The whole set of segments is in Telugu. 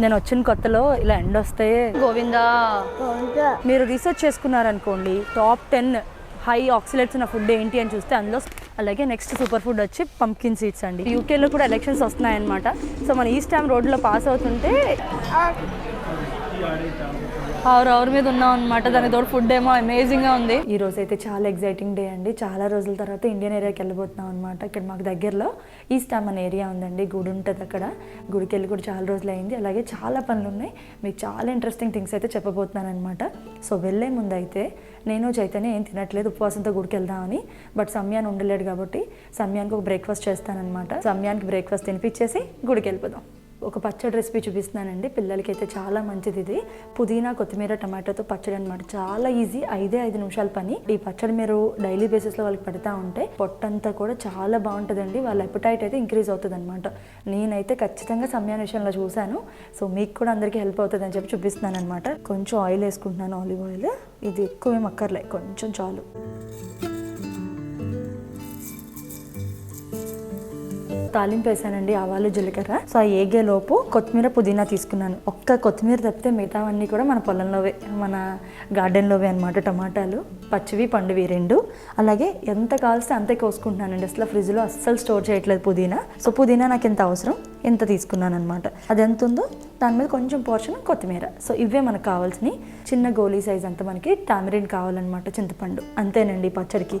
నేను వచ్చిన కొత్తలో ఇలా ఎండ వస్తే గోవిందా. మీరు రీసెర్చ్ చేసుకున్నారనుకోండి టాప్ టెన్ హై ఆక్సిలేట్స్ ఉన్న ఫుడ్ ఏంటి అని చూస్తే అందులో అలాగే నెక్స్ట్ సూపర్ ఫుడ్ వచ్చి పంకిన్ సీడ్స్ అండి. యూకేలో కూడా ఎలక్షన్స్ వస్తున్నాయన్నమాట. సో మన ఈస్ట్ టైం రోడ్లో పాస్ అవుతుంటే ఆరు అవర్ మీద ఉన్నాం అనమాట దాని తోడు ఫుడ్ ఏమో అమేజింగ్గా ఉంది. ఈ రోజు అయితే చాలా ఎగ్జైటింగ్ డే అండి. చాలా రోజుల తర్వాత ఇండియన్ ఏరియాకి వెళ్ళిపోతున్నాం అనమాట ఇక్కడ మాకు దగ్గరలో ఈస్ట్ అమ్మన్ అనే ఏరియా ఉందండి. గుడి ఉంటుంది అక్కడ. గుడికి వెళ్ళి కూడా చాలా రోజులు అయింది. అలాగే చాలా పనులు ఉన్నాయి. మీకు చాలా ఇంట్రెస్టింగ్ థింగ్స్ అయితే చెప్పబోతున్నాను అనమాట సో వెళ్ళే ముందు అయితే నేను చైతన్య ఏం తినట్లేదు. ఉపవాసంతో గుడికి వెళ్దామని. బట్ సమయాన్ని ఉండలేడు కాబట్టి సమయానికి ఒక బ్రేక్ఫాస్ట్ చేస్తానన్నమాట. సమయానికి బ్రేక్ఫాస్ట్ తినిపించేసి గుడికి వెళ్ళిపోదాం. ఒక పచ్చడి రెసిపీ చూపిస్తున్నానండి. పిల్లలకి అయితే చాలా మంచిది ఇది. పుదీనా కొత్తిమీర టమాటోతో పచ్చడి అనమాట చాలా ఈజీ. ఐదే ఐదు నిమిషాల పని. ఈ పచ్చడి మీరు డైలీ బేసిస్లో వాళ్ళకి పెడతా ఉంటే పొట్టంతా కూడా చాలా బాగుంటుందండి. వాళ్ళ ఎపిటైట్ అయితే ఇంక్రీజ్ అవుతుంది అనమాట నేనైతే ఖచ్చితంగా సమయాన్ని విషయంలో చూశాను. సో మీకు కూడా అందరికీ హెల్ప్ అవుతుంది అని చెప్పి చూపిస్తున్నాను అనమాట కొంచెం ఆయిల్ వేసుకుంటున్నాను ఆలివ్ ఆయిల్ ఇది ఎక్కువ ఏం అక్కర్లే కొంచెం చాలు. తాలింపు వేసానండి ఆవాలు జీలకర్ర. సో ఆ ఏగే లోపు కొత్తిమీర పుదీనా తీసుకున్నాను. ఒక్క కొత్తిమీర తప్పితే మిగతావన్నీ కూడా మన పొలంలోవే మన గార్డెన్లోవే అనమాట టమాటాలు. పచ్చివి పండువి రెండు. అలాగే ఎంత కావాల్సి అంతే కోసుకుంటున్నానండి. అసలు ఫ్రిడ్జ్లో అస్సలు స్టోర్ చేయట్లేదు పుదీనా. సో పుదీనా నాకు ఎంత అవసరం? ఎంత తీసుకున్నాను అనమాట అది ఎంత ఉందో దాని మీద కొంచెం పోర్షన్ కొత్తిమీర. సో ఇవే మనకు కావాల్సినవి. చిన్న గోలీ సైజ్ అంతా మనకి టామరిన్ కావాలన్నమాట చింతపండు. అంతేనండి పచ్చడికి.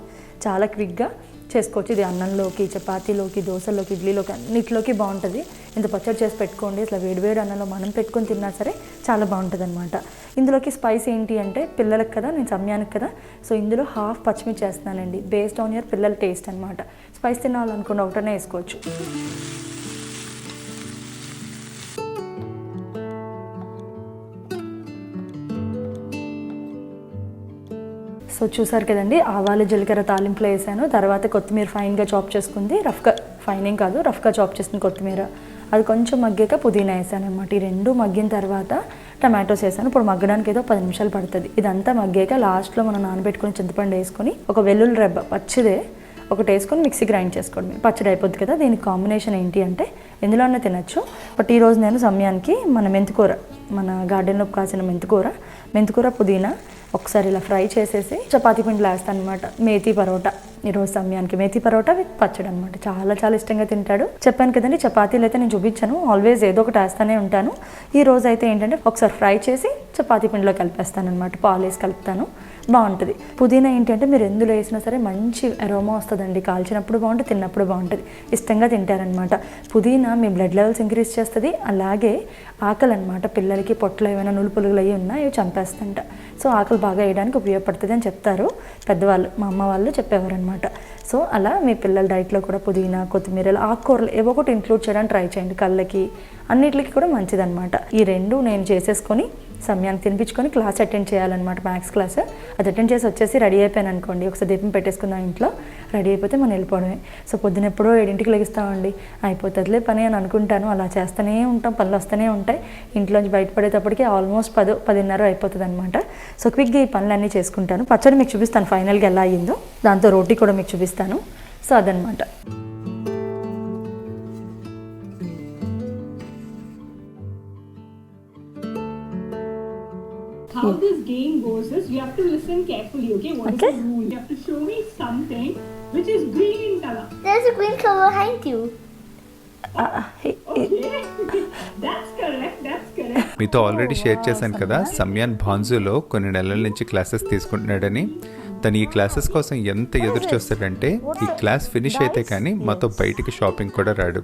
చాలా క్విక్గా చేసుకోవచ్చు. ఇది అన్నంలోకి చపాతీలోకి దోశలోకి ఇడ్లీలోకి అన్నిటిలోకి బాగుంటుంది. ఇంత పచ్చడి చేసి పెట్టుకోండి. ఇట్లా వేడివేడి అన్నంలో మనం పెట్టుకొని తిన్నా సరే చాలా బాగుంటుంది అనమాట ఇందులోకి స్పైస్ ఏంటి అంటే పిల్లలకు కదా నేను సమయానికి కదా. సో ఇందులో హాఫ్ పచ్చిమిర్చి చేస్తున్నానండి బేస్డ్ ఆన్ యువర్ పిల్లల టేస్ట్ అనమాట స్పైస్ తినాలనుకున్న ఒకటనే వేసుకోవచ్చు. సో చూసారు కదండి ఆవాలు జీలకర్ర తాలింపులో వేసాను. తర్వాత కొత్తిమీర ఫైన్గా చాప్ చేసుకుంది. రఫ్గా ఫైన్ ఏం కాదు రఫ్గా చాప్ చేసిన కొత్తిమీర. అది కొంచెం మగ్గాక పుదీనా వేసాను అనమాట ఈ రెండు మగ్గిన తర్వాత టమాటోస్ వేసాను. ఇప్పుడు మగ్గడానికి ఏదో పది నిమిషాలు పడుతుంది. ఇదంతా మగ్గాక లాస్ట్లో మనం నానబెట్టుకుని చింతపండు వేసుకొని ఒక వెల్లుల్లి రెబ్బ పచ్చిదే ఒకటి వేసుకొని మిక్సీ గ్రైండ్ చేసుకోవడమే. పచ్చడి అయిపోద్ది కదా దీనికి కాంబినేషన్ ఏంటి అంటే ఎందులోనే తినచ్చు. బట్ ఈరోజు నేను సమయానికి మన మెంతికూర మన గార్డెన్లో కాసిన మెంతికూర మెంతికూర పుదీనా ఒకసారి ఇలా ఫ్రై చేసేసి చపాతీ పిండిలో వేస్తాను అనమాట మేతి పరోటా. ఈరోజు సమయానికి మేతి పరోటా విత్ పచ్చడి అనమాట చాలా చాలా ఇష్టంగా తింటాడు. చెప్పాను కదండి చపాతీలు అయితే నేను చూపించాను. ఆల్వేస్ ఏదో ఒకటి వేస్తూనే ఉంటాను. ఈ రోజు అయితే ఏంటంటే ఒకసారి ఫ్రై చేసి చపాతీ పిండిలో కలిపేస్తాను అనమాట పాలు వేసి కలుపుతాను. బాగుంటుంది. పుదీనా ఏంటంటే మీరు ఎందులో వేసినా సరే మంచి అరోమా వస్తుందండి. కాల్చినప్పుడు బాగుంటుంది తిన్నప్పుడు బాగుంటుంది. ఇష్టంగా తింటారనమాట పుదీనా మీ బ్లడ్ లెవెల్స్ ఇంక్రీజ్ చేస్తుంది. అలాగే ఆకలి అనమాట పిల్లలకి పొట్టలు ఏమైనా నులుపులుగులు అయ్యి ఉన్నా ఇవి చంపేస్తుంట. సో ఆకలి బాగా వేయడానికి ఉపయోగపడుతుంది అని చెప్తారు పెద్దవాళ్ళు. మా అమ్మ వాళ్ళు చెప్పేవారు అనమాట సో అలా మీ పిల్లల డైట్లో కూడా పుదీనా కొత్తిమీరలు ఆకుకూరలు ఏవో ఒకటి ఇంక్లూడ్ చేయడానికి ట్రై చేయండి. కళ్ళకి అన్నిటికి కూడా మంచిదన్నమాట. ఈ రెండు నేను చేసేసుకొని సమయానికి తినిపించుకొని క్లాస్ అటెండ్ చేయాలన్నమాట. మ్యాథ్స్ క్లాస్ అది అటెండ్ చేసి వచ్చేసి రెడీ అయిపోయాను అనుకోండి. ఒకసారి దీపం పెట్టేసుకుందాం ఇంట్లో. రెడీ అయిపోతే మనం వెళ్ళిపోవడమే. సో పొద్దున ఎప్పుడో ఏడింటికి లెగిస్తామండి. అయిపోతుందిలే పని అని అనుకుంటాను. అలా చేస్తూనే ఉంటాం. పనులు వస్తూనే ఉంటాయి. ఇంట్లోంచి బయటపడేటప్పటికి ఆల్మోస్ట్ పదో పదిన్నర అయిపోతుంది అనమాట సో క్విక్గా ఈ పనులన్నీ చేసుకుంటాను. పచ్చడి మీకు చూపిస్తాను ఫైనల్గా ఎలా అయ్యిందో దాంతో రోటీ కూడా మీకు చూపిస్తాను. సో అదనమాట How this game goes is you have to listen carefully, okay? What is Okay. the rule? You have to show me something. Which is green in color. There's a green color behind you. Okay. that's correct, that's correct. మీతో ఆల్రెడీ షేర్ చేశాను కదా సమ్యాన్ భాన్జులో కొన్ని నెలల నుంచి క్లాసెస్ తీసుకుంటున్నాడని తను ఈ క్లాసెస్ కోసం ఎంత ఎదురు చూస్తాడంటే ఈ క్లాస్ ఫినిష్ అయితే కానీ మాతో బయటికి షాపింగ్ కూడా రాడు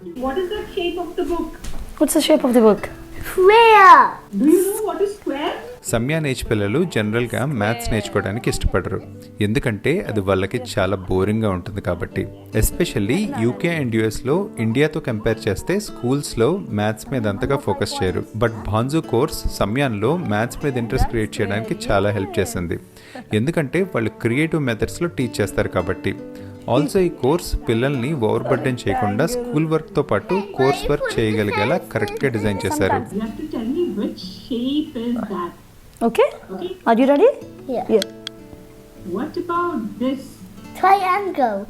What is the shape of the book? Square. Do you know what is square? సమ్యాన్ ఏజ్ పిల్లలు జనరల్గా మ్యాథ్స్ నేర్చుకోవడానికి ఇష్టపడరు. ఎందుకంటే అది వాళ్ళకి చాలా బోరింగ్గా ఉంటుంది కాబట్టి. ఎస్పెషల్లీ యూకే అండ్ యుఎస్లో ఇండియాతో కంపేర్ చేస్తే స్కూల్స్లో మ్యాథ్స్ మీద అంతగా ఫోకస్ చేయరు. బట్ భాన్జు కోర్స్ సమ్యాన్లో మ్యాథ్స్ మీద ఇంట్రెస్ట్ క్రియేట్ చేయడానికి చాలా హెల్ప్ చేసింది. ఎందుకంటే వాళ్ళు క్రియేటివ్ మెథడ్స్లో టీచ్ చేస్తారు కాబట్టి. ఆల్సో ఈ కోర్స్ పిల్లల్ని ఓవర్ బర్డెన్ చేయకుండా స్కూల్ వర్క్తో పాటు కోర్స్ వర్క్ చేయగలిగేలా కరెక్ట్గా డిజైన్ చేశారు. Okay? okay? Are you ready? Yeah. yeah. What about this? Triangle.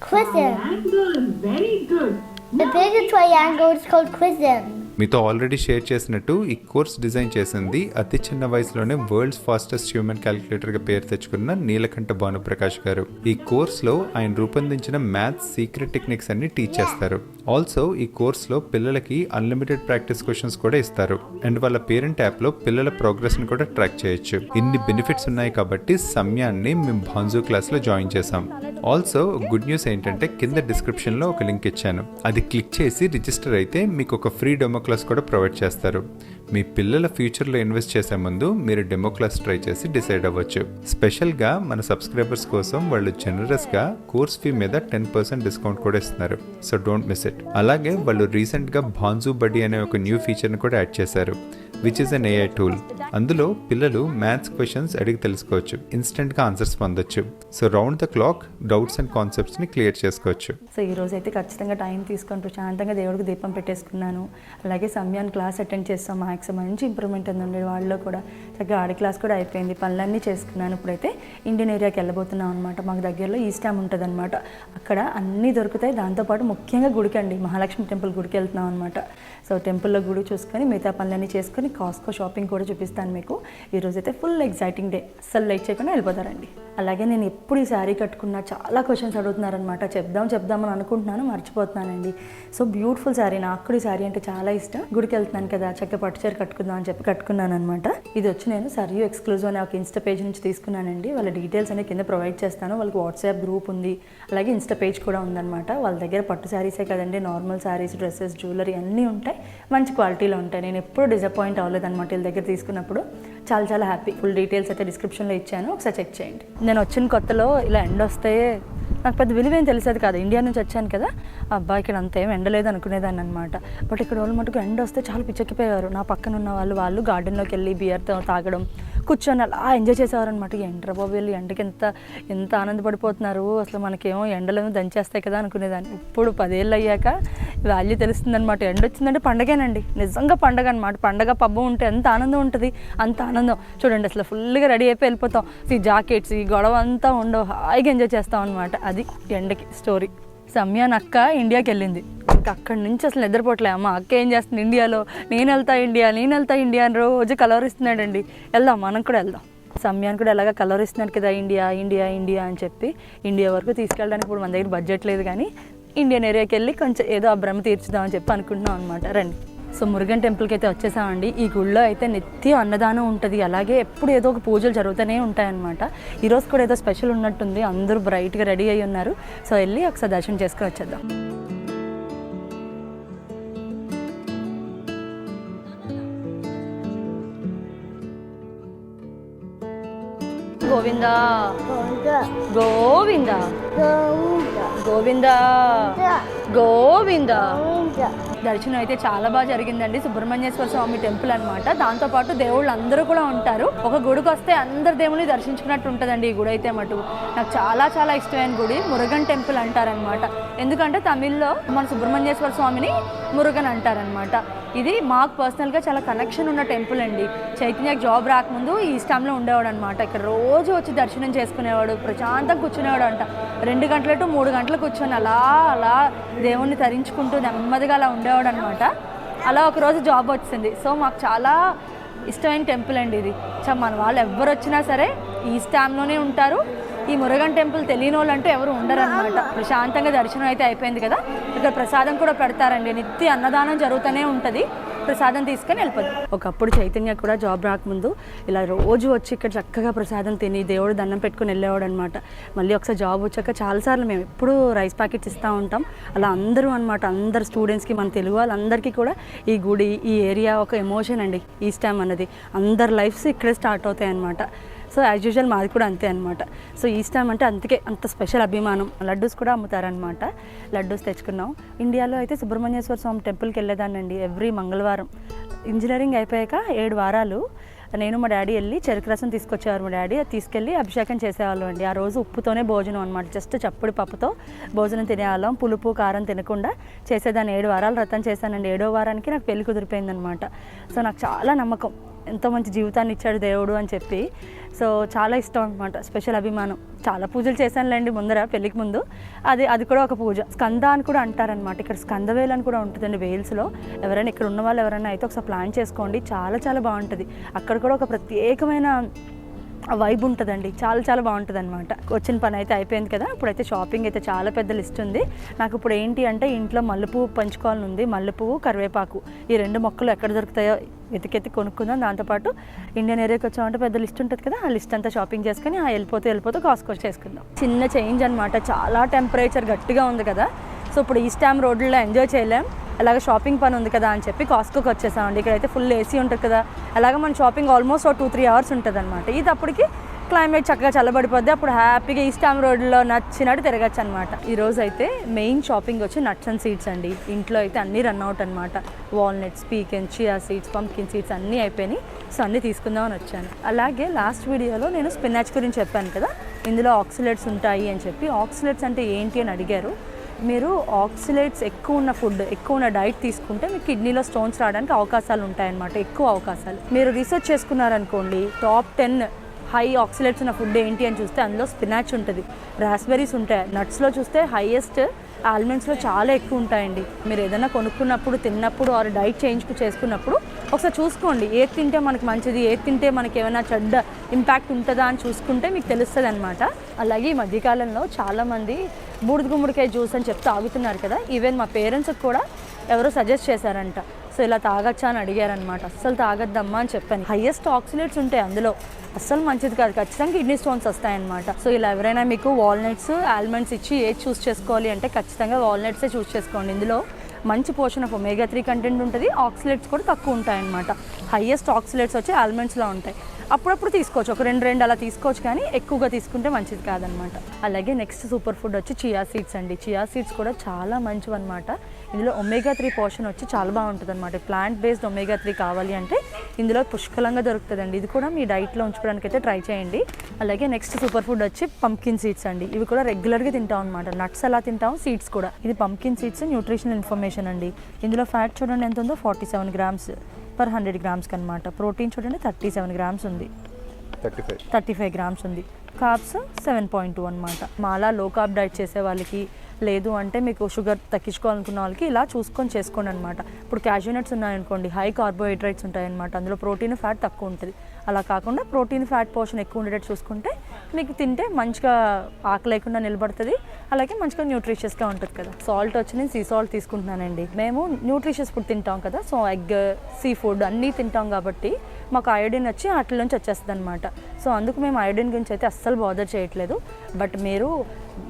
Quizzing. Triangle, very good. The no, bigger triangle is called quizzing. మీతో ఆల్రెడీ షేర్ చేసినట్టు ఈ కోర్స్ డిజైన్ చేసింది అతి చిన్న వయసులోనే వరల్డ్స్ ఫాస్టెస్ట్ హ్యూమన్ క్యాలిక్యులేటర్గా పేరు తెచ్చుకున్న నీలకంఠ భానుప్రకాష్ గారు. ఈ కోర్స్లో ఆయన రూపొందించిన మ్యాథ్స్ సీక్రెట్ టెక్నిక్స్ అన్ని టీచ్ చేస్తారు. ఆల్సో ఈ కోర్స్లో పిల్లలకి అన్లిమిటెడ్ ప్రాక్టీస్ క్వశ్చన్స్ కూడా ఇస్తారు. అండ్ వాళ్ళ పేరెంట్ యాప్లో పిల్లల ప్రోగ్రెస్ని కూడా ట్రాక్ చేయొచ్చు. ఇన్ని బెనిఫిట్స్ ఉన్నాయి కాబట్టి సమయాన్ని మేము భాన్జూ క్లాస్లో జాయిన్ చేసాం ఆల్సో గుడ్ న్యూస్ ఏంటంటే కింద డిస్క్రిప్షన్లో ఒక లింక్ ఇచ్చాను. అది క్లిక్ చేసి రిజిస్టర్ అయితే మీకు ఒక ఫ్రీ డెమో క్లాస్ కూడా ప్రొవైడ్ చేస్తారు. మీ పిల్లల ఫ్యూచర్లో ఇన్వెస్ట్ చేసే ముందు మీరు డెమో క్లాస్ ట్రై చేసి డిసైడ్ అవ్వచ్చు. స్పెషల్గా మన సబ్స్క్రైబర్స్ కోసం వాళ్ళు జనరస్గా కోర్స్ ఫీ మీద టెన్ పర్సెంట్ డిస్కౌంట్ కూడా ఇస్తున్నారు. సో డోంట్ మిస్ ఇట్ అలాగే వాళ్ళు రీసెంట్గా బాన్జు బడ్డీ అనే ఒక న్యూ ఫీచర్ని కూడా యాడ్ చేశారు. Which is an AI tool అందులో పిల్లలు మ్యాథ్స్ క్వశ్చన్స్ అడిగి తెలుసుకోవచ్చు. ఇన్స్టెంట్గా ఆన్సర్స్ పొందొచ్చు. So round the clock doubts and కాన్సెప్ట్స్ని clear చేసుకోవచ్చు. సో ఈ రోజు అయితే ఖచ్చితంగా టైం తీసుకొని ప్రశాంతంగా దేవుడికి దీపం పెట్టేసుకున్నాను. అలాగే సమయాన్ని క్లాస్ అటెండ్ చేస్తాం. మ్యాథ్స్ మంచి ఇంప్రూవ్మెంట్ ఉందండి వాళ్ళలో కూడా చక్కగా ఆడి క్లాస్ కూడా అయిపోయింది. పనులన్నీ చేసుకున్నాను. ఇప్పుడైతే ఇండియన్ ఏరియాకి వెళ్ళబోతున్నాం అనమాట మాకు దగ్గరలో ఈ స్టామ్ ఉంటుంది అనమాట అక్కడ అన్నీ దొరుకుతాయి. దాంతోపాటు ముఖ్యంగా గుడికండి మహాలక్ష్మి టెంపుల్ గుడికి వెళ్తున్నాం అనమాట సో టెంపుల్లో గుడి చూసుకొని మిగతా పనులన్నీ చేసుకొని కాస్కో షాపింగ్ కూడా చూపిస్తాను మీకు. ఈ రోజు అయితే ఫుల్ ఎగ్జైటింగ్ డే అస్సలు లైట్ చేయకుండా వెళ్ళిపోతారండి. అలాగే నేను ఎప్పుడు ఈ శారీ కట్టుకున్నా చాలా క్వశ్చన్స్ అడుగుతున్నారనమాట చెప్దాం చెప్దామని అనుకుంటున్నాను మర్చిపోతున్నానండి. So beautiful sari. నాకు కూడా ఈ శారీ అంటే చాలా ఇష్టం. గుడికి వెళ్తున్నాను కదా చక్క పట్టు చీర కట్టుకుందాం అని చెప్పి కట్టుకున్నాను అనమాట ఇది వచ్చి నేను సరియు ఎక్స్క్లూజివ్ అనే ఒక ఇన్స్టా పేజ్ నుంచి తీసుకున్నానండి. వాళ్ళ డీటెయిల్స్ అనేవి కింద ప్రొవైడ్ చేస్తాను. వాళ్ళకి వాట్సాప్ గ్రూప్ ఉంది. అలాగే ఇన్స్టా పేజ్ కూడా ఉందన్నమాట. వాళ్ళ దగ్గర పట్టు శారీసే కదండి. నార్మల్ శారీస్ డ్రెస్సెస్ జ్యువెలరీ అన్నీ ఉంటాయి. మంచి క్వాలిటీలో ఉంటాయి. నేను ఎప్పుడు డిసప్పాయింట్ అవ్వలేదు అనమాట వీళ్ళ దగ్గర తీసుకున్నప్పుడు. చాలా చాలా హ్యాపీ. ఫుల్ డీటెయిల్స్ అయితే డిస్క్రిప్షన్లో ఇచ్చాను. ఒకసారి చెక్ చేయండి. నేను వచ్చిన కొత్తలో ఇలా ఎండ వస్తే నాకు పెద్ద విలువేం తెలిసేది కాదు. ఇండియా నుంచి వచ్చాను కదా. అబ్బా ఇక్కడ అంత ఏం ఎండలేదు అనుకునేదాన్ని అనమాట బట్ ఇక్కడ వాళ్ళు మటుకు ఎండ వస్తే చాలా పిచ్చెక్కిపోయారు. నా పక్కన ఉన్న వాళ్ళు వాళ్ళు గార్డెన్లోకి వెళ్ళి బియర్తో తాగడం కూర్చొని అలా ఎంజాయ్ చేసేవారనమాట ఎండ్ర బాబు వెళ్ళి ఎండకి ఎంత ఎంత ఆనందపడిపోతున్నారు. అసలు మనకేమో ఎండలేమో దంచేస్తాయి కదా అనుకునేదాన్ని. ఇప్పుడు పదేళ్ళు అయ్యాక వాల్యూ తెలుస్తుందనమాట ఎండ వచ్చిందంటే పండగేనండి. నిజంగా పండగ అనమాట పండగ పబ్బం ఉంటే ఎంత ఆనందం ఉంటుంది. అంత ఆనందం. చూడండి అసలు ఫుల్గా రెడీ అయిపోయి వెళ్ళిపోతాం. ఈ జాకెట్స్ ఈ గొడవ అంతా ఉండవు. హాయిగా ఎంజాయ్ చేస్తాం అనమాట అది ఎండకి స్టోరీ. సమయాన్ అక్క ఇండియాకి వెళ్ళింది. ఇంకా అక్కడి నుంచి అసలు నిద్రపోవట్లే. అమ్మ అక్క ఏం చేస్తుంది ఇండియాలో? నేను వెళ్తా ఇండియా నేను వెళ్తా ఇండియా అని రోజు కలవరిస్తున్నాడండి. వెళ్దాం మనం కూడా వెళ్దాం. సమయాన్ని కూడా ఎలాగ కలవరిస్తున్నాడు కదా ఇండియా ఇండియా ఇండియా అని చెప్పి ఇండియా వరకు తీసుకెళ్ళడానికి ఇప్పుడు మన దగ్గర బడ్జెట్ లేదు కానీ ఇండియన్ ఏరియాకి వెళ్ళి కొంచెం ఏదో ఆ భ్రమ తీర్చుదామని చెప్పి అనుకుంటున్నాం అనమాట రండి. సో మురుగన్ టెంపుల్కి అయితే వచ్చేసామండి. ఈ గుళ్ళో అయితే నిత్యం అన్నదానం ఉంటుంది. అలాగే ఎప్పుడు ఏదో ఒక పూజలు జరుగుతూనే ఉంటాయన్నమాట. ఈరోజు కూడా ఏదో స్పెషల్ ఉన్నట్టుంది. అందరూ బ్రైట్గా రెడీ అయ్యి ఉన్నారు. సో వెళ్ళి ఒకసారి దర్శనం చేసుకొని వచ్చేద్దాం. గోవిందా. గోవిందా. గోవిందా. గోవిందా. దర్శనం అయితే చాలా బాగా జరిగిందండి. సుబ్రహ్మణ్యేశ్వర స్వామి టెంపుల్ అనమాట దాంతో పాటు దేవుళ్ళు అందరూ కూడా ఉంటారు. ఒక గుడికి వస్తే అందరు దేవుని దర్శించుకున్నట్టు ఉంటుందండి ఈ గుడి అయితే మటు నాకు చాలా చాలా ఇష్టమైన గుడి మురుగన్ టెంపుల్ అంటారనమాట ఎందుకంటే తమిళ్ళో మన సుబ్రహ్మణ్యేశ్వర స్వామిని మురుగన్ అంటారనమాట ఇది మాకు పర్సనల్గా చాలా కనెక్షన్ ఉన్న టెంపుల్ అండి. చైతన్యకి జాబ్ రాకముందు ఈ ఇష్టంలో ఉండేవాడు అనమాట ఇక్కడ రోజు వచ్చి దర్శనం చేసుకునేవాడు ప్రశాంతంగా కూర్చునేవాడు అంట రెండు గంటల టు మూడు గంటలు కూర్చొని అలా అలా దేవుణ్ణి తరించుకుంటూ నెమ్మదిగా అలా ఉండేవాడు. అనమాట అలా ఒక రోజు జాబ్ వచ్చింది. సో మాకు చాలా ఇష్టమైన టెంపుల్ అండి ఇది. చా మన వాళ్ళు ఎవరు వచ్చినా సరే ఈ స్టామ్లోనే ఉంటారు. ఈ మురుగన్ టెంపుల్ తెలియని వాళ్ళు అంటూ ఎవరు ఉండరు అనమాట ప్రశాంతంగా దర్శనం అయితే అయిపోయింది కదా. ఇక్కడ ప్రసాదం కూడా పెడతారండి. నిత్య అన్నదానం జరుగుతూనే ఉంటుంది. ప్రసాదం తీసుకొని వెళ్ళిపోదు ఒకప్పుడు చైతన్య కూడా జాబ్ రాకముందు ఇలా రోజు వచ్చి ఇక్కడ చక్కగా ప్రసాదం తిని దేవుడు దండం పెట్టుకొని వెళ్ళేవాడు అనమాట మళ్ళీ ఒకసారి జాబ్ వచ్చాక చాలాసార్లు మేము ఎప్పుడూ రైస్ ప్యాకెట్స్ ఇస్తూ ఉంటాం. అలా అందరూ అనమాట అందరు స్టూడెంట్స్కి మన తెలుగు వాళ్ళందరికీ కూడా ఈ గుడి ఈ ఏరియా ఒక ఎమోషన్ అండి. ఈ స్టామ్ అన్నది. అందరి లైఫ్స్ ఇక్కడే స్టార్ట్ అవుతాయి అనమాట సో యాజ్ యూజువల్ మాది కూడా అంతే అనమాట సో ఈ స్టామ్ అంటే అందుకే అంత స్పెషల్ అభిమానం. లడ్డూస్ కూడా అమ్ముతారనమాట లడ్డూస్ తెచ్చుకున్నాం. ఇండియాలో అయితే సుబ్రహ్మణ్యేశ్వర స్వామి టెంపుల్కి వెళ్ళేదానండి ఎవ్రీ మంగళవారం. ఇంజనీరింగ్ అయిపోయాక ఏడు వారాలు నేను మా డాడీ వెళ్ళి చెరుకు రసం తీసుకొచ్చేవారు మా డాడీ. అది తీసుకెళ్ళి అభిషేకం చేసేవాళ్ళం అండి. ఆ రోజు ఉప్పుతోనే భోజనం అనమాట జస్ట్ చప్పుడు పప్పుతో భోజనం తినేవాళ్ళం. పులుపు కారం తినకుండా చేసేదాన్ని. ఏడు వారాలు వ్రతం చేశానండి. ఏడో వారానికి నాకు పెళ్ళి కుదిరిపోయిందనమాట సో నాకు చాలా నమ్మకం. ఎంతో మంచి జీవితాన్ని ఇచ్చాడు దేవుడు అని చెప్పి. సో చాలా ఇష్టం అనమాట స్పెషల్ అభిమానం. చాలా పూజలు చేశానులేండి ముందర పెళ్ళికి ముందు. అది అది కూడా ఒక పూజ. స్కంద అని కూడా అంటారనమాట ఇక్కడ స్కందవేలు అని కూడా ఉంటుందండి వేల్స్లో. ఎవరైనా ఇక్కడ ఉన్న వాళ్ళు ఎవరైనా అయితే ఒకసారి ప్లాన్ చేసుకోండి. చాలా చాలా బాగుంటుంది. అక్కడ కూడా ఒక ప్రత్యేకమైన వైబ్ ఉంటుందండి. చాలా చాలా బాగుంటుంది అనమాట వచ్చిన పని అయితే అయిపోయింది కదా. ఇప్పుడైతే షాపింగ్ అయితే చాలా పెద్ద లిస్ట్ ఉంది. నాకు ఇప్పుడు ఏంటి అంటే ఇంట్లో మల్లెపువ్వు పంచుకోవాలని ఉంది మల్లెపువ్వు కరివేపాకు ఈ రెండు మొక్కలు ఎక్కడ దొరుకుతాయో వెతికెత్తి కొనుక్కుందాం. దాంతోపాటు ఇండియన్ ఏరియాకి వచ్చామంటే పెద్ద లిస్ట్ ఉంటుంది కదా. ఆ లిస్ట్ అంతా షాపింగ్ చేసుకుని ఆ వెళ్ళిపోతే వెళ్ళిపోతే కాస్కోస్ చేసుకుందాం. చిన్న చేంజ్ అనమాట చాలా టెంపరేచర్ గట్టిగా ఉంది కదా. సో ఇప్పుడు ఈ స్టామ్ రోడ్లో ఎంజాయ్ చేయలేం. అలాగే షాపింగ్ పని ఉంది కదా అని చెప్పి కాస్కోకి వచ్చేసామండి. ఇక్కడైతే ఫుల్ ఏసీ ఉంటుంది కదా. అలాగే మన షాపింగ్ ఆల్మోస్ట్ ఒక టూ త్రీ అవర్స్ ఉంటుంది అనమాట ఇది అప్పటికి క్లైమేట్ చక్కగా చల్లబడిపోద్ది. అప్పుడు హ్యాపీగా ఈస్టామ్ రోడ్లో నచ్చినట్టు తిరగచ్చు అనమాట ఈరోజు అయితే మెయిన్ షాపింగ్ వచ్చి నట్స్ అండ్ సీడ్స్ అండి. ఇంట్లో అయితే అన్నీ రన్ అవుట్ అనమాట walnuts pecan chia seeds pumpkin seeds అన్నీ అయిపోయినాయి. సో అన్నీ తీసుకుందామని వచ్చాను. అలాగే లాస్ట్ వీడియోలో నేను స్పినాచ్ గురించి చెప్పాను కదా. ఇందులో ఆక్సిలేట్స్ ఉంటాయి అని చెప్పి. ఆక్సిలేట్స్ అంటే ఏంటి అని అడిగారు. మీరు ఆక్సిలేట్స్ ఎక్కువ ఉన్న ఫుడ్ ఎక్కువ ఉన్న డైట్ తీసుకుంటే మీ కిడ్నీలో స్టోన్స్ రావడానికి అవకాశాలు ఉంటాయన్నమాట ఎక్కువ అవకాశాలు. మీరు రీసెర్చ్ చేసుకున్నారనుకోండి టాప్ టెన్ హై ఆక్సిలేట్స్ ఉన్న ఫుడ్ ఏంటి అని చూస్తే అందులో స్పినాచ్ ఉంటుంది. రాస్బెర్రీస్ ఉంటాయి. నట్స్లో చూస్తే హైయెస్ట్ ఆల్మండ్స్లో చాలా ఎక్కువ ఉంటాయండి. మీరు ఏదైనా కొనుక్కున్నప్పుడు తిన్నప్పుడు ఆరు డైట్ చేంజ్ చేసుకున్నప్పుడు ఒకసారి చూసుకోండి. ఏది తింటే మనకి మంచిది ఏది తింటే మనకి ఏమైనా చెడ్డ ఇంపాక్ట్ ఉంటుందా అని చూసుకుంటే మీకు తెలుస్తుంది అనమాట అలాగే ఈ మధ్యకాలంలో చాలామంది బూడిద గుమ్మడికాయ జ్యూస్ అని చెప్తే ఆగుతున్నారు కదా. ఈవెన్ మా పేరెంట్స్కి కూడా ఎవరో సజెస్ట్ చేశారంట. సో ఇలా తాగొచ్చా అని అడిగారనమాట అస్సలు తాగొద్దమ్మా అని చెప్పాను. హైయెస్ట్ ఆక్సిలేట్స్ ఉంటాయి అందులో. అస్సలు మంచిది కాదు. ఖచ్చితంగా కిడ్నీ స్టోన్స్ వస్తాయన్నమాట. సో ఇలా ఎవరైనా మీకు వాల్నట్స్ ఆల్మండ్స్ ఇచ్చి ఏది చూస్ చేసుకోవాలి అంటే ఖచ్చితంగా వాల్నట్సే చూస్ చేసుకోండి. ఇందులో మంచి portion of omega three content ఉంటుంది. ఆక్సిలేట్స్ కూడా తక్కువ ఉంటాయన్నమాట. హైయెస్ట్ ఆక్సిలేట్స్ వచ్చి ఆల్మండ్స్లో ఉంటాయి. అప్పుడప్పుడు తీసుకోవచ్చు. ఒక రెండు రెండు అలా తీసుకోవచ్చు కానీ ఎక్కువగా తీసుకుంటే మంచిది కాదనమాట అలాగే నెక్స్ట్ సూపర్ ఫుడ్ వచ్చి చియా సీడ్స్ అండి. చియా సీడ్స్ కూడా చాలా మంచివన్నమాట. ఇందులో ఒమేగా త్రీ పోర్షన్ వచ్చి చాలా బాగుంటుంది అనమాట ప్లాంట్ బేస్డ్ ఒమేగా త్రీ కావాలి అంటే ఇందులో పుష్కలంగా దొరుకుతుందండి. ఇది కూడా మీ డైట్లో ఉంచుకోవడానికి అయితే ట్రై చేయండి. అలాగే నెక్స్ట్ సూపర్ ఫుడ్ వచ్చి పంకిన్ సీడ్స్ అండి. ఇవి కూడా రెగ్యులర్గా తింటాం అనమాట నట్స్ ఎలా తింటాం సీడ్స్ కూడా. ఇది పంకిన్ సీడ్స్ న్యూట్రిషనల్ ఇన్ఫర్మేషన్ అండి. ఇందులో ఫ్యాట్ చూడండి ఎంత ఉందో forty seven grams per hundred గ్రామ్స్కి అనమాట ప్రోటీన్ చూడండి థర్టీ సెవెన్ గ్రామ్స్ ఉంది. Thirty five thirty five grams ఉంది కార్బ్స్ సెవెన్ పాయింట్ టూ అనమాట మాలా లో కార్బ్ డైట్ చేసే వాళ్ళకి లేదు అంటే మీకు షుగర్ తగ్గించుకోవాలనుకున్న వాళ్ళకి ఇలా చూసుకొని చేసుకోండి అనమాట ఇప్పుడు క్యాషూనట్స్ ఉన్నాయనుకోండి హై కార్బోహైడ్రేట్స్ ఉంటాయన్నమాట. అందులో ప్రోటీన్ ఫ్యాట్ తక్కువ ఉంటుంది. అలా కాకుండా ప్రోటీన్ ఫ్యాట్ పోర్షన్ ఎక్కువ ఉండేటట్టు చూసుకుంటే మీకు తింటే మంచిగా ఆకు లేకుండా నిలబడుతుంది. అలాగే మంచిగా న్యూట్రిషియస్గా ఉంటుంది కదా. సాల్ట్ వచ్చి నేను సీ సాల్ట్ తీసుకుంటున్నానండి. మేము న్యూట్రిషియస్ ఫుడ్ తింటాం కదా. సో ఎగ్ సీ ఫుడ్ అన్నీ తింటాం కాబట్టి మాకు అయోడిన్ వచ్చి అట్ల నుంచి వచ్చేస్తుంది అనమాట సో అందుకు మేము అయోడిన్ గురించి అయితే అస్సలు బాధ చేయట్లేదు. బట్ మీరు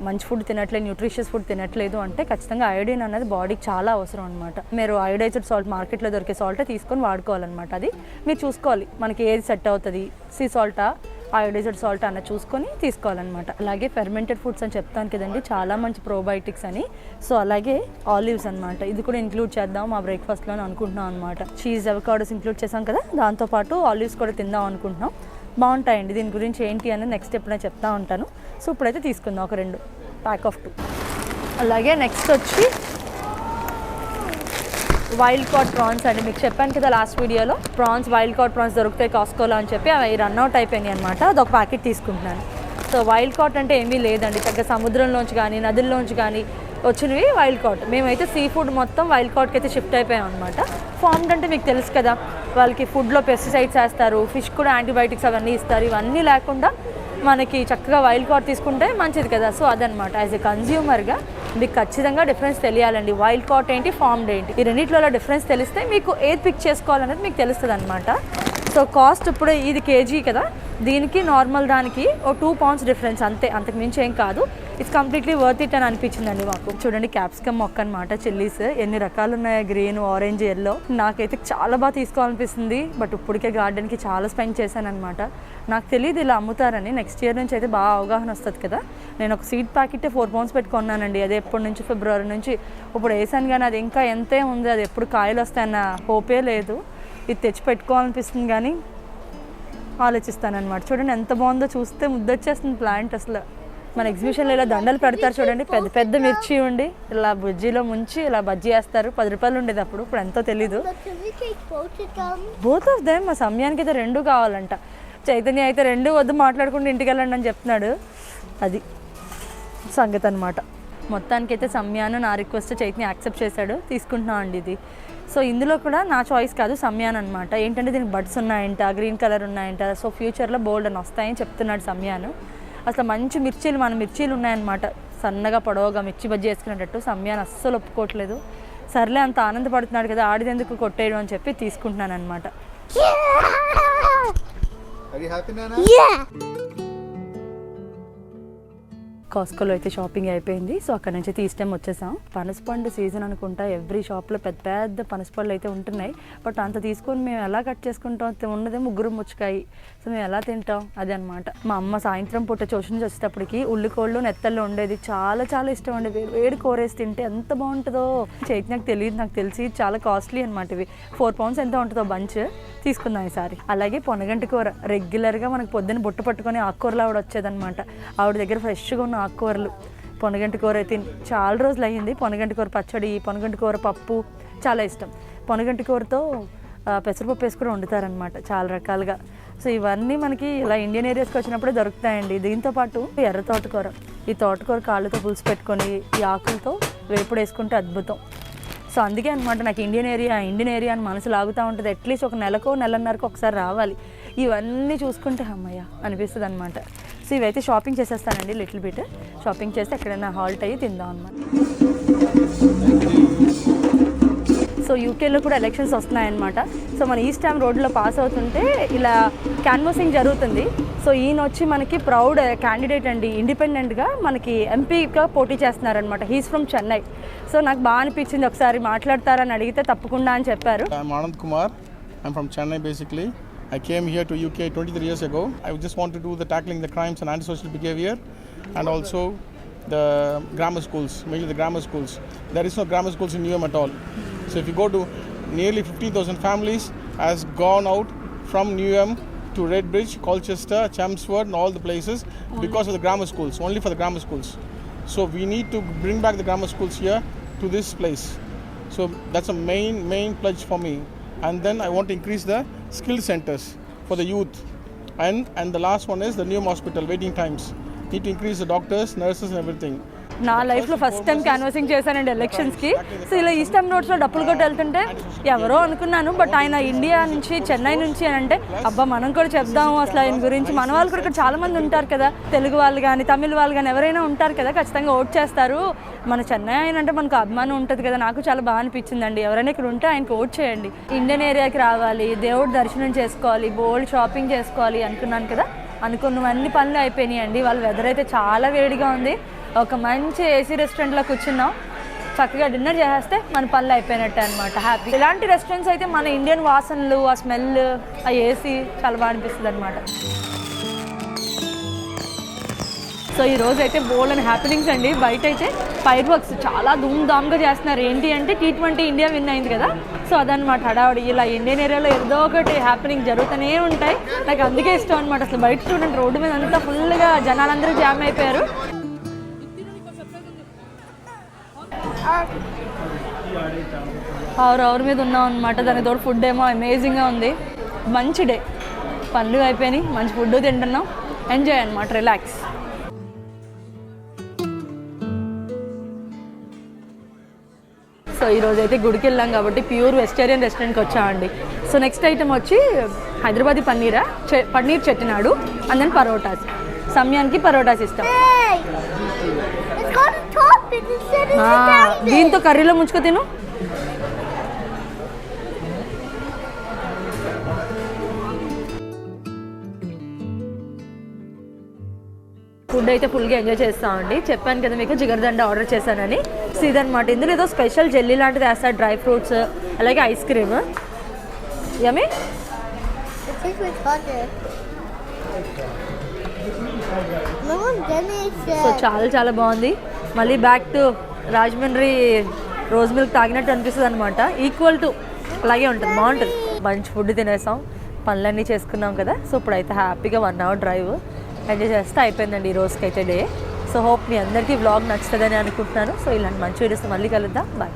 మంచి ఫుడ్ తినట్లేదు న్యూట్రిషియస్ ఫుడ్ తినట్లేదు అంటే ఖచ్చితంగా అయోడిన్ అనేది బాడీకి చాలా అవసరం అనమాట మీరు అయోడైజ్డ్ సాల్ట్ మార్కెట్లో దొరికే సాల్ట్ తీసుకొని వాడుకోవాలన్నమాట అది. మీరు చూసుకోవాలి మనకి ఏది సెట్ అవుతుంది. సీ సాల్టా అయోడైజ్డ్ సాల్ట్ అన్న చూసుకొని తీసుకోవాలన్నమాట. అలాగే ఫెర్మెంటెడ్ ఫుడ్స్ అని చెప్తాను కదండి చాలా మంచి ప్రోబయోటిక్స్ అని. సో అలాగే ఆలివ్స్ అన్నమాట. ఇది కూడా ఇంక్లూడ్ చేద్దాం మా బ్రేక్ఫాస్ట్లో అనుకుంటున్నాం అనమాట చీజ్ అవకాడోస్ ఇంక్లూడ్ చేసాం కదా దాంతోపాటు ఆలివ్స్ కూడా తిందాం అనుకుంటున్నాం. బాగుంటాయండి. దీని గురించి ఏంటి అనేది నెక్స్ట్ ఎప్పుడైనా చెప్తా ఉంటాను. సో ఇప్పుడైతే తీసుకుందాం ఒక రెండు ప్యాక్ ఆఫ్ టూ అలాగే నెక్స్ట్ వచ్చి వైల్డ్ కార్డ్ ప్రాన్స్ అండి. మీకు చెప్పాను కదా లాస్ట్ వీడియోలో ప్రాన్స్ వైల్డ్ కార్డ్ ప్రాన్స్ దొరుకుతాయి కాస్కోలో అని చెప్పి అవి రన్ అవుట్ అయిపోయినాయి అనమాట అదొక ప్యాకెట్ తీసుకుంటున్నాను. సో వైల్డ్ కార్ట్ అంటే ఏమీ లేదండి. పెద్ద సముద్రంలోంచి కానీ నదుల్లోంచి కానీ వచ్చినవి వైల్డ్ కార్ట్ మేమైతే సీ ఫుడ్ మొత్తం వైల్డ్ కార్ట్కి అయితే షిఫ్ట్ అయిపోయాం అనమాట ఫార్మ్డ్ అంటే మీకు తెలుసు కదా వాళ్ళకి ఫుడ్లో పెస్టిసైడ్స్ వేస్తారు ఫిష్ కూడా యాంటీబయాటిక్స్ అవన్నీ ఇస్తారు ఇవన్నీ లేకుండా మనకి చక్కగా వైల్డ్ కార్డ్ తీసుకుంటే మంచిది కదా. సో అదనమాట యాజ్ ఎ కన్జ్యూమర్గా మీకు ఖచ్చితంగా డిఫరెన్స్ తెలియాలండి. వైల్డ్ కార్ట్ ఏంటి ఫార్మ్డ్ ఏంటి? ఈ రెండింటిలో డిఫరెన్స్ తెలిస్తే మీకు ఏది పిక్ చేసుకోవాలనేది మీకు తెలుస్తుంది అనమాట సో కాస్ట్ ఇప్పుడు ఇది కేజీ కదా. దీనికి నార్మల్ దానికి ఓ టూ పౌండ్స్ డిఫరెన్స్ అంతే. అంతకు మించి ఏం కాదు. ఇట్స్ కంప్లీట్లీ వర్త్ ఇట్ అని అనిపించిందండి మాకు. చూడండి క్యాప్సికమ్ మొక్క అనమాట చిల్లీస్ ఎన్ని రకాలు ఉన్నాయి గ్రీన్ ఆరెంజ్ ఎల్లో నాకైతే చాలా బాగా తీసుకోవాలనిపిస్తుంది బట్ ఇప్పటికే గార్డెన్కి చాలా స్పెండ్ చేశాను అనమాట నాకు తెలియదు ఇలా అమ్ముతారని. నెక్స్ట్ ఇయర్ నుంచి అయితే బాగా అవగాహన వస్తుంది కదా. నేను ఒక సీడ్ ప్యాకెట్ ఫోర్ పౌండ్స్ పెట్టుకున్నానండి అది ఎప్పటి నుంచి ఫిబ్రవరి నుంచి ఇప్పుడు వేసాను కానీ అది ఇంకా ఎంతే ఉంది. అది ఎప్పుడు కాయలు వస్తాయన్న హోపే లేదు. ఇది తెచ్చి పెట్టుకోవాలనిపిస్తుంది కానీ ఆలోచిస్తానన్నమాట. చూడండి ఎంత బాగుందో చూస్తే ముద్దొచ్చేస్తుంది ప్లాంట్ అసలు. మన ఎగ్జిబిషన్లో ఇలా దండలు పెడతారు చూడండి. పెద్ద పెద్ద మిర్చి ఉండి ఇలా బుజ్జిలో ముంచి ఇలా బజ్జీ వేస్తారు పది రూపాయలు ఉండేది అప్పుడు ఇప్పుడు ఎంతో తెలీదు. బోత్ ఆఫ్ దెమ్ మా సమయానికి అయితే రెండు కావాలంట. చైతన్య అయితే రెండు వద్దు మాట్లాడుకుంటూ ఇంటికి వెళ్ళండి అని చెప్తున్నాడు. అది సంగతి అనమాట మొత్తానికి అయితే సమ్యాను నా రిక్వెస్ట్ చైతన్య యాక్సెప్ట్ చేశాడు. తీసుకుంటున్నాం అండి ఇది. సో ఇందులో కూడా నా చాయిస్ కాదు సమ్యాన్ అనమాట ఏంటంటే దీనికి బడ్స్ ఉన్నాయంట గ్రీన్ కలర్ ఉన్నాయంట. సో ఫ్యూచర్లో బోల్డ్ అని వస్తాయని చెప్తున్నాడు సమ్యాను. అసలు మంచి మిర్చీలు మన మిర్చీలు ఉన్నాయన్నమాట. సన్నగా పొడవుగా మిర్చి బజ్జీ వేసుకునేటట్టు సమ్యాన్ అస్సలు ఒప్పుకోవట్లేదు. సర్లే అంత ఆనందపడుతున్నాడు కదా ఆడిదెందుకు కొట్టేయడం అని చెప్పి తీసుకుంటున్నాను అనమాట. కాస్కోలో అయితే షాపింగ్ అయిపోయింది. సో అక్కడ నుంచి తీస్టైం వచ్చేసాం. పనసపండు సీజన్ అనుకుంటా ఎవ్రీ షాప్లో పెద్ద పెద్ద పనసపళ్ళు అయితే ఉంటున్నాయి. బట్ అంత తీసుకొని మేము ఎలా కట్ చేసుకుంటాం? ఉన్నదే ముగ్గురు ముచ్చకాయి. సో మేము ఎలా తింటాం? అది అనమాట మా అమ్మ సాయంత్రం పూట చూసిన నుంచి వచ్చేటప్పటికి ఉల్లికోళ్ళు నెత్తల్లో ఉండేది చాలా చాలా ఇష్టం అండి. వేడి కూరేసి తింటే ఎంత బాగుంటుందో? చేతి నాకు తెలియదు నాకు తెలిసి చాలా కాస్ట్లీ అనమాట ఇవి. ఫోర్ పౌండ్స్ ఎంత ఉంటుందో బంచ్ తీసుకుందాం ఈసారి. అలాగే పొనగంటి కూర. రెగ్యులర్గా మనకు పొద్దున్న బుట్ట పట్టుకొని ఆకుకూరలు ఆవిడ వచ్చేదనమాట ఆవిడ దగ్గర ఫ్రెష్గా ఉన్న ఆకుకూరలు. పొనగంటి కూర అయితే చాలా రోజులు అయ్యింది పొనగంటి కూర పచ్చడి పొనగంటి కూర పప్పు చాలా ఇష్టం. పొనగంటి కూరతో పెసరపప్పు వేసి కూడా వండుతారనమాట చాలా రకాలుగా. సో ఇవన్నీ మనకి ఇలా ఇండియన్ ఏరియాస్కి వచ్చినప్పుడే దొరుకుతాయండి. దీంతో పాటు ఎర్ర తోటకూర. ఈ తోటకూర కాళ్ళతో పులుసు పెట్టుకొని ఈ ఆకులతో వేపుడు వేసుకుంటే అద్భుతం. సో అందుకే అనమాట నాకు ఇండియన్ ఏరియా ఇండియన్ ఏరియా అని మనసు లాగుతూ ఉంటుంది. అట్లీస్ట్ ఒక నెలకో నెలన్నరకు ఒకసారి రావాలి. ఇవన్నీ చూసుకుంటే అమ్మయ్య! అనిపిస్తుంది అనమాట సో ఇవైతే షాపింగ్ చేసేస్తానండి లిటిల్ బిట్. షాపింగ్ చేస్తే ఎక్కడైనా హాల్ట్ అయ్యి తిందాం అనమాట సో యూకేలో కూడా ఎలక్షన్స్ వస్తున్నాయన్నమాట. సో మన ఈస్ట్ టైమ్ రోడ్లో పాస్ అవుతుంటే ఇలా క్యాన్వాసింగ్ జరుగుతుంది. సో ఈయన వచ్చి మనకి ప్రౌడ్ క్యాండిడేట్ అండి. ఇండిపెండెంట్గా మనకి ఎంపీగా పోటీ చేస్తున్నారనమాట హీస్ ఫ్రమ్ చెన్నై. సో నాకు బాగా అనిపించింది ఒకసారి మాట్లాడతారని అడిగితే తప్పకుండా అని చెప్పారు. Kumar. Anand Kumar. I'm from I came here to UK 23 years ago. I just want to do the tackling the crimes and antisocial behavior and also the grammar schools, mainly the grammar schools. There is no grammar schools in UM at all. So if you go to nearly 15,000 families has gone out from Newham to Redbridge, Colchester, Chelmsford and all the places because of the grammar schools, only for the grammar schools. So we need to bring back the grammar schools here to this place. So that's a main main pledge for me. And then I want to increase the skill centers for the youth. And and the last one is the new hospital waiting times. Need to increase the doctors, nurses, and everything. నా లైఫ్లో ఫస్ట్ టైం క్యాన్వాసింగ్ చేశానండి ఎలక్షన్స్కి సో ఇలా ఈస్ట్ టైం నోట్స్లో డబ్బులు కొట్టి వెళ్తుంటే ఎవరో అనుకున్నాను బట్ ఆయన ఇండియా నుంచి చెన్నై నుంచి అని అంటే అబ్బా మనం కూడా చెప్దాము అసలు ఆయన గురించి. మన వాళ్ళు కూడా ఇక్కడ చాలామంది ఉంటారు కదా తెలుగు వాళ్ళు కానీ తమిళ వాళ్ళు కానీ ఎవరైనా ఉంటారు కదా ఖచ్చితంగా ఓట్ చేస్తారు. మన చెన్నై ఆయన అంటే మనకు అభిమానం ఉంటుంది కదా నాకు చాలా బాగా అనిపించిందండి. ఎవరైనా ఇక్కడ ఉంటే ఆయనకు ఓట్ చేయండి. ఇండియన్ ఏరియాకి రావాలి దేవుడి దర్శనం చేసుకోవాలి బోల్డ్ షాపింగ్ చేసుకోవాలి అనుకున్నాను కదా అనుకున్నవన్నీ పనులు అయిపోయినాయి అండి వాళ్ళ వెదర్ అయితే చాలా వేడిగా ఉంది. ఒక మంచి ఏసీ రెస్టారెంట్లో కూర్చున్నాం. చక్కగా డిన్నర్ చేసేస్తే మన పనులు అయిపోయినట్టే అనమాట హ్యాపీ ఇలాంటి రెస్టారెంట్స్ అయితే మన ఇండియన్ వాసనలు ఆ స్మెల్ ఆ ఏసీ చాలా బాగా అనిపిస్తుంది అనమాట సో ఈ రోజు అయితే బోల్డ్ అండ్ హ్యాపెనింగ్స్ అండి. బయట అయితే ఫైర్ వర్క్స్ చాలా ధూమ్ ధామ్గా చేస్తున్నారు. ఏంటి అంటే టీ ట్వంటీ ఇండియా విన్ అయింది కదా. సో అదనమాట హడావుడి. ఇలా ఇండియన్ ఏరియాలో ఏదో ఒకటి హ్యాపెనింగ్ జరుగుతూనే ఉంటాయి. నాకు అందుకే ఇష్టం అనమాట అసలు బయట చూడండి రోడ్డు మీద అంతా ఫుల్గా జనాలందరూ జామ్ అయిపోయారు. ఆరు అవర్ మీద ఉన్నాం అనమాట దాని తోడు ఫుడ్ ఏమో అమేజింగ్గా ఉంది. మంచి డే పనులు అయిపోయినాయి. మంచి ఫుడ్ తింటున్నాం. ఎంజాయ్ అనమాట రిలాక్స్ సో ఈరోజు అయితే గుడికి వెళ్ళాం కాబట్టి ప్యూర్ వెజిటేరియన్ రెస్టారెంట్కి వచ్చామండి సో నెక్స్ట్ ఐటమ్ వచ్చి హైదరాబాదీ పన్నీరా చె- పన్నీర్ చెట్టినాడు అండ్ దెన్ పరోటాస్. సమయానికి పరోటాస్ ఇస్తాం దీంతో కర్రీలో ముంచుకు తిను. ఫుడ్ అయితే ఫుల్గా ఎంజాయ్ చేస్తామండి. చెప్పాను కదా మీకు జిగర్దండ ఆర్డర్ చేశానని. ఇదనమాట ఇందులో ఏదో స్పెషల్ జెల్లీ లాంటిది వేస్తారు డ్రై ఫ్రూట్స్ అలాగే ఐస్ క్రీమ్ యమే done it సో. చాలా చాలా బాగుంది. మళ్ళీ back to Rajahmundry rose milk తాగినట్టు అనిపిస్తుంది అనమాట ఈక్వల్ టు అలాగే ఉంటుంది బాగుంటుంది. మంచి ఫుడ్ తినేసాం పనులన్నీ చేసుకున్నాం కదా. సో ఇప్పుడైతే హ్యాపీగా వన్ అవర్ డ్రైవ్ ఎంజాయ్ చేస్తే అయిపోయిందండి ఈ రోజుకైతే డే సో హోప్ మీ అందరికీ వ్లాగ్ నచ్చుతుందని అనుకుంటున్నాను. సో ఇలాంటి మంచి వీడియోస్ మళ్ళీ కలుద్దాం. బాయ్